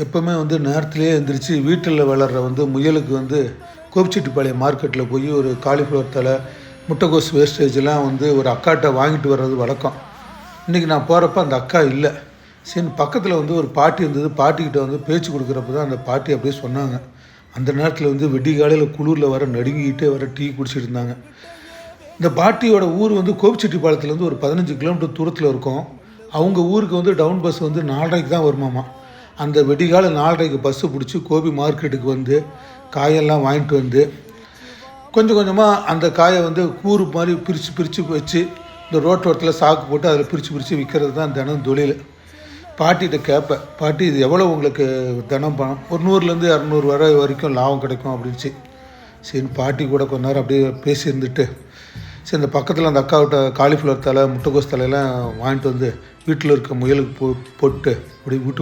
எப்போவுமே வந்து நேரத்துலேயே எழுந்திரிச்சு வீட்டில் வளர்கிற வந்து முயலுக்கு வந்து கோபிச்செட்டிப்பாளையம் மார்க்கெட்டில் போய் ஒரு காலிஃப்ளவர் தலை முட்டைகோஸ் வேஸ்டேஜ்லாம் வந்து ஒரு அக்காட்ட வாங்கிட்டு வர்றது வழக்கம். இன்றைக்கி நான் போகிறப்ப அந்த அக்கா இல்லை. சரி பக்கத்தில் வந்து ஒரு பாட்டி இருந்தது. பாட்டிக்கிட்ட வந்து பேச்சு கொடுக்குறப்ப தான் அந்த பாட்டி அப்படியே சொன்னாங்க. அந்த நேரத்தில் வந்து வெடி காலையில் குளிரில் வர நடுங்கிக்கிட்டே வர டீ குடிச்சிட்டு இருந்தாங்க. இந்த பாட்டியோட ஊர் வந்து கோபிச்செட்டிப்பாளையத்துலேருந்து ஒரு பதினஞ்சு கிலோமீட்டர் தூரத்தில் இருக்கும். அவங்க ஊருக்கு வந்து டவுன் பஸ் வந்து நாலரைக்கு தான் வருமாமா? அந்த விடிகால நாலரைக்கு பஸ்ஸு பிடிச்சி கோபி மார்க்கெட்டுக்கு வந்து காயெல்லாம் வாங்கிட்டு வந்து கொஞ்சம் கொஞ்சமாக அந்த காயை வந்து கூறு மாதிரி பிரித்து பிரித்து வச்சு இந்த ரோட்டோரத்தில் சாக்கு போட்டு அதில் பிரித்து பிரித்து விற்கிறது தான் தினம் தொழில். பாட்டிகிட்ட கேட்பேன் பாட்டி இது எவ்வளோ உங்களுக்கு தினம் பணம்? ஒரு நூறுலேருந்து இரநூறு வரை வரைக்கும் லாபம் கிடைக்கும் அப்படின்ச்சு சரி பாட்டி கூட கொஞ்ச நேரம் அப்படியே பேசியிருந்துட்டு சரி இந்த பக்கத்தில் அந்த அக்காவிட்ட காலிஃப்ளவர் தலை முட்டைகோஸ் தலையெல்லாம் வாங்கிட்டு வந்து வீட்டில் இருக்க முயலுக்கு போ போட்டு அப்படியே வீட்டு